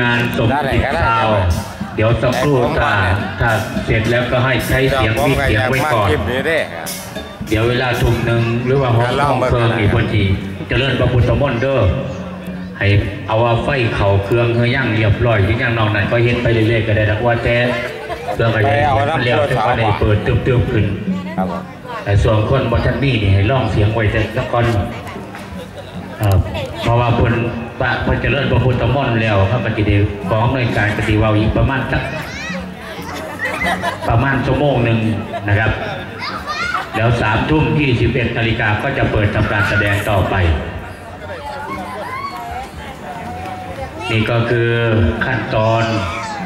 งานสมจิตซาวด์เดี๋ยวสักครู่ถ้าถ้าเสร็จแล้วก็ให้ใช้เสียงผมมีก็เสียองยากไว้มาก่อนคลิปนี้เด้เดี๋ยวเวลาทุ่มหนึ่งหรือว่าห้องลองห้องเบิ่งเพลิงนะอีกพอดีเจะเลื่อนพระพุทธมนต์เด้อให้เอาว่าไฟเข่าเครื่องเฮย่างเรียบร้อยที่ย่างนอกนั้นก็เห็นไปเรื่อยๆก็ได้นะว่าแต่เครื่องอะไรมันเรียบจะก็ได้เปิดตึบๆขึ้นครับผมแต่ส่วนคนบอทันนี่นี่ให้ล่องเสียงไว้แต่ละก่อนเอ่อ เพราะว่าคนปะพระเจริญพระพุทธมนต์แล้วพระปฏิเดชของหน่วยการปฏิวาอีกประมาณสักประมาณชั่วโมงหนึ่งนะครับ แล้วสามทุ่มยี่สิบเอ็ดนาฬิกาก็จะเปิดทำการแสดงต่อไป นี่ก็คือขั้นตอน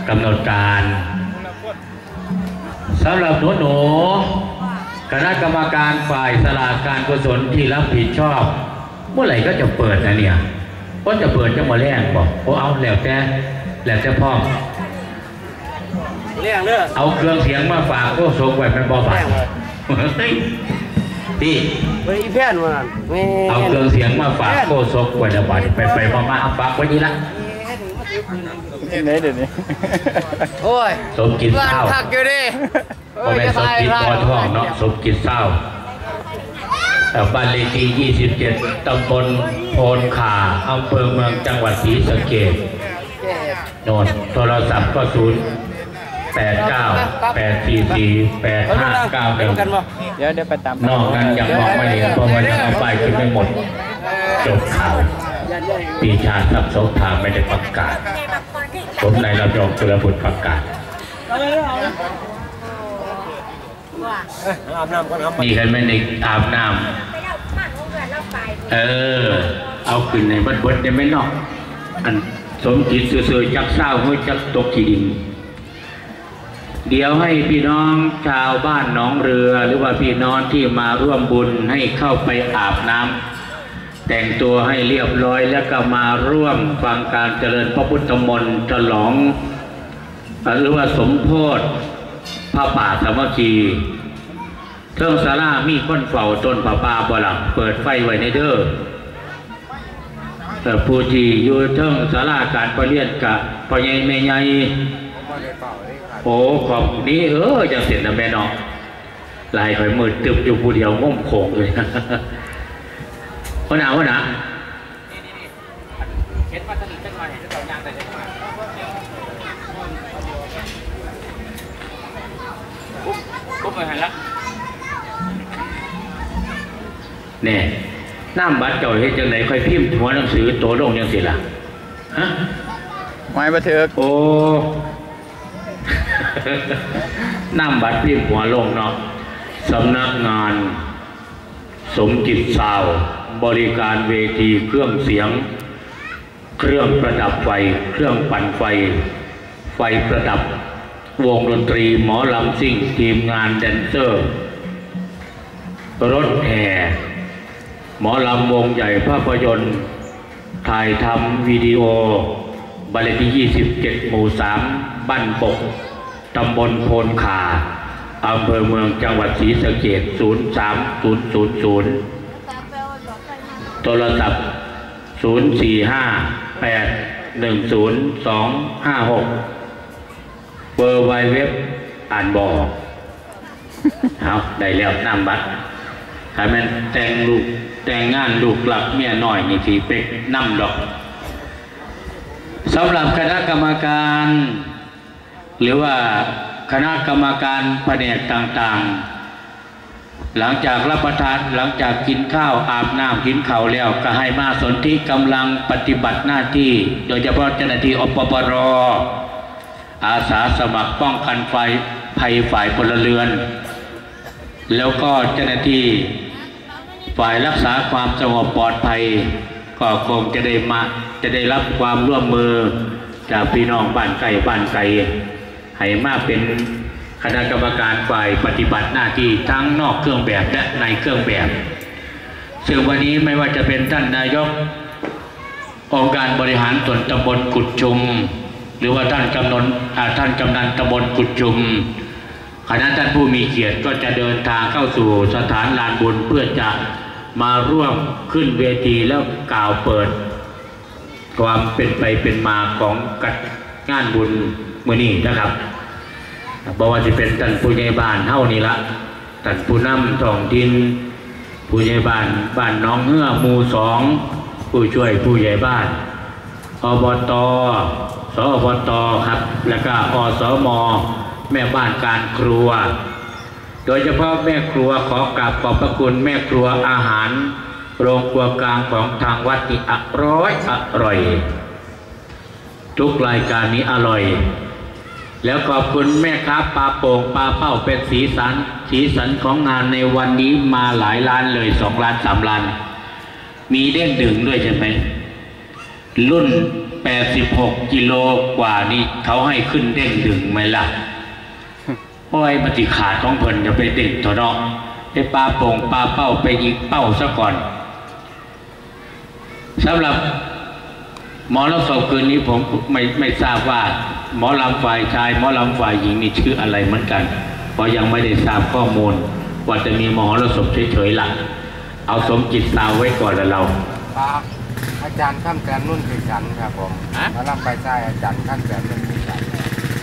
กำหนดการสำหรับหนูหนูคณะกรรมการฝ่ายสลากการกุศลที่รับผิดชอบ เมื่อไหร่ก็จะเปิดนะเนี่ยก็จะเปิดจะมาแรงบอกโอ้เอาแล้วแต่แล้วแต่พ่อเรื่องเรื่องเอาเครื่องเสียงมาฝากก็ส่งไว้เป็นบอบาทเฮ้ยพี่เฮ้ยเพื่อนมันแม่เอาเครื่องเสียงมาฝากโก็ส่งไว้ในบาทไปไปมามาเอาฝากไว้นี่ละไหนเดี๋ยวนี้โอ้ยสมกินร้านข้าวคักอยู่ดิพ่อแม่สมจิตพอท่องเนาะสมจิตเศร้าเอ่อ บ้านเลขที่ 27 ตำบลโพนขาอำเภอเมืองจังหวัดศรีสะเกษโน่นโทรศัพท์ก็0 8 9 8 4 4 8 5 9เดียวกันบ่1เดี๋ยวเดี๋ยวไปตามนอกนั้นยังมองไม่เห็นเพราะว่ายังเอาไปขึ้นไม่หมด จบข่าวปีชาทรัพย์โสภาไม่ได้ประกาศผมนายรับรองจุลบุตรประกาศ อาบน้ำก่อนครับนี่กันไม่ได้อาบน้ำเออ เอาขึ้นในบัดบดได้ไหมเนาะอันสมจิตเสื่อๆจักเศร้าเมื่อจักตกขีดิน เดี๋ยวให้พี่น้องชาวบ้านหนองเรือ หรือว่าพี่น้องที่มาร่วมบุญให้เข้าไปอาบน้ำแต่งตัวให้เรียบร้อยแล้วก็มาร่วมฟังการเจริญพระพุทธมนต์ฉลองหรือว่าสมโพธิพระป่าสามัคคี เทิงสารามีคนเฝ้าต้นผ้าป่าบ่หลังเปิดไฟไว้ในเด้อแต่ผู้ที่อยู่เทิงสาราการประเรียนกะพ่อใหญ่แม่ใหญ่โอ้ขอบนี้เออจังเสร็จนะแม่เนาะลายข่อยมืดตึบอยู่ผู้เดียวง่มโขงเลยวันหนาวันหนาเฮ็ดมาสนิทจังหน่อยเฮ็ดเอายางแต่จังหน่อยปุ๊บปุ๊บไปหันละ แน่น้ำบัตรเจ้าเฮ็ดจังไหนค่อยพิมพ์หัวหนังสือโตลงจังสิล่ะฮะไม้บันทึกโอ้น้ำบัตรพิมพ์หัวลงเนาะสำนักงาน สมจิตสาว บริการเวทีเครื่องเสียง เครื่องประดับไฟ เครื่องปั่นไฟ ไฟประดับ วงดนตรีหมอลำซิ่งทีมงานแดนเซอร์ รถแห่ หมอลำวงใหญ่ภาพยนตร์ ถ่ายทำวิดีโอบัลที่ 27 หมู่ 3 บ้านปก ตำบลโพนขา อำเภอเมืองจังหวัดศรีสะเกษ03000 โทรศัพท์ 0458102256 เบอร์ไวเว็บอ่านบอกเอาได้แล้วนำบัตร ถ้าแมันแต่งลูกแต่งงานลูกหลักเมียหน้อยนี่สีเป็กนำดอกสำหรับคณะกรรมการ หรือว่าคณะกรรมการแผนกต่างๆ หลังจากรับประทานหลังจากกินข้าวอาบน้ำกินข้าวแล้วก็ให้มาสนที่กำลังปฏิบัติหน้าที่ โดยเฉพาะเจ้าหน้าที่อปปรอาสาสมัครป้องกันไฟภัยฝ่ายพลเรือน แล้วก็เจ้าหน้าที่ ฝ่ายรักษาความสงบปลอดภัย ก็คงจะได้มาจะได้รับความร่วมมือ จากพี่น้องบ้านไก่บ้านไก่ให้มากเป็นคณะกรรมการฝ่ายปฏิบัติหน้าที่ทั้งนอกเครื่องแบบและในเครื่องแบบ ซึ่งวันนี้ไม่ว่าจะเป็นท่านนายกองค์การบริหารส่วนตำบลกุดชุม หรือว่าท่านกำนันท่านกำนันตำบลกุดชุม คณะท่านผู้มีเกียรติก็จะเดินทางเข้าสู่สถานลานบุญเพื่อจะมาร่วมขึ้นเวทีแล้วกล่าวเปิด ความเป็นไปเป็นมาของกัดงานบุญมือนี้นะครับบอกว่าจะเป็นท่านผู้ใหญ่บ้านเท่านี้ละท่านผู้นำท้องถิ่นผู้ใหญ่บ้านบ้านน้องเฮือหมู่สองผู้ช่วยผู้ใหญ่บ้านอบตสอบตครับ แล้วก็อสม แม่บ้านการครัว โดยเฉพาะแม่ครัวขอกราบขอบพระคุณแม่ครัวอาหาร โรงครัวกลางของทางวัดที่อร่อยอร่อย ทุกรายการนี้อร่อย แล้วขอบคุณแม่ค้าปลาโป่งปลาเป้าเป็นสีสัน สีสันของงานในวันนี้มาหลายล้านเลยสองล้านสามล้าน มีเด้งดึงด้วยใช่ไหมรุ่น 86 กิโลกว่านี่เขาให้ขึ้นเด้งดึงไหมล่ะ โอ้ยปฏิขาดของเพิ่นจะไปเด่นเถอะเนาะไปปลาโป่งปลาเป้าไปยิงเป้าซะก่อนสำหรับหมอลำศพคืนนี้ผมไม่ไม่ทราบว่า หมอลำฝ่ายชาย หมอลำฝ่ายหญิงนี่ชื่ออะไรเหมือนกัน เพราะยังไม่ได้ทราบข้อมูล ว่าจะมีหมอลำศพเฉยๆหลักเอาสมจิตสาวไว้ก่อนแล้วเราปาอาจารย์ข้ามแสนนุ่นคือฉันครับผมฮะแล้วรับไปใช่อาจารย์ข้ามแสนนุ่นคือฉัน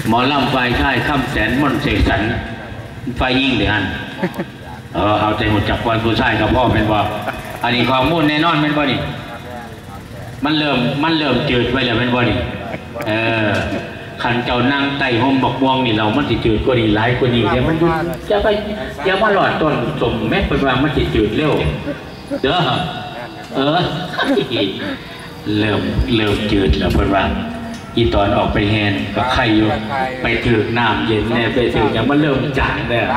หมอลำฝ่ายชายข้ามแสนม่อนเสกสรรฝ่ายยิ่งเดือนเออเอาใจหมดจับควันผู้ชายกับพ่อเป็นบ่อันนี้ข้อมูลแน่นอนเป็นบ่นี่มันเริ่มมันเริ่มจืดไปแล้วเป็นบ่นี่เออขันเจ้านั่งไต่ห่มบักม่วงนี่เรามันสิจืดกว่านี้หลายกว่านี้เดี๋ยวมันจะไปอย่ามาหลอดต้นสมแม่เป็นว่ามันสิจืดเร็วเด้อเออเริ่มเริ่มจืดแล้วเพิ่นว่า อีตอนออกไปแฮนก็ไข่อยู่ไปถือกน้ำเย็นแน่ไปถือกอย่างมันเริ่มจางแล้ว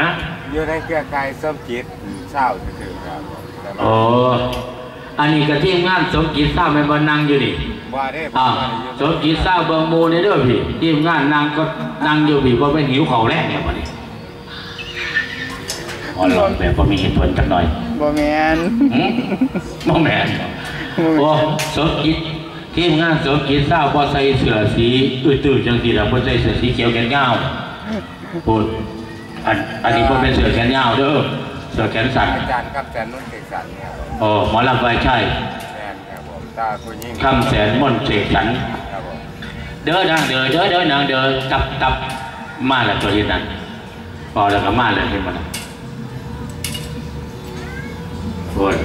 ฮะอยู่ในเครือข่ายส้มจิตเศร้าถือครับผมแต่ว่าโอ้อันนี้ก็ทีมงานสมกิจทราบแม่นบ่นั่งอยู่นี่ว่าได้ผมอ้าวว่าได้อยู่สมกิจทราบเบิ่งหมู่ในเด้อพี่ทีมงานนั่งก็นั่งอยู่พี่บ่เป็นหิวข้าวแรกเนี่ยบัดนี้อ๋อลองแบบบ่มีเหตุผลจักหน่อยบ่แมนหืมบ่แม่นโอ้สมกิจ ทีมงานสมกิจทราบบ่ใส่เสื้อสีอื้อๆจังซี่ล่ะบ่ใส่เสื้อสีเขียวแขนยาวพูดอันอันนี้บ่เป็นเสื้อแขนยาวเด้อเสื้อแขนสั้นอาจารย์ข้ามแสนนุ่นคือฉันครับผมโอ้หมอลำไฟใช่แมนครับผมตาคุณยิ่งคำแสนม่อนเสกสรรครับผมเด้อนางเด้อเด้อเด้อนางเด้อตับตับมาแล้วตัวที่นั้นพอแล้วก็มาเลยเห็นมันโอ้ย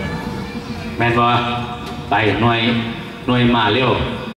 แม่นบ่ไปหน่วย หน่วยมาเร็ว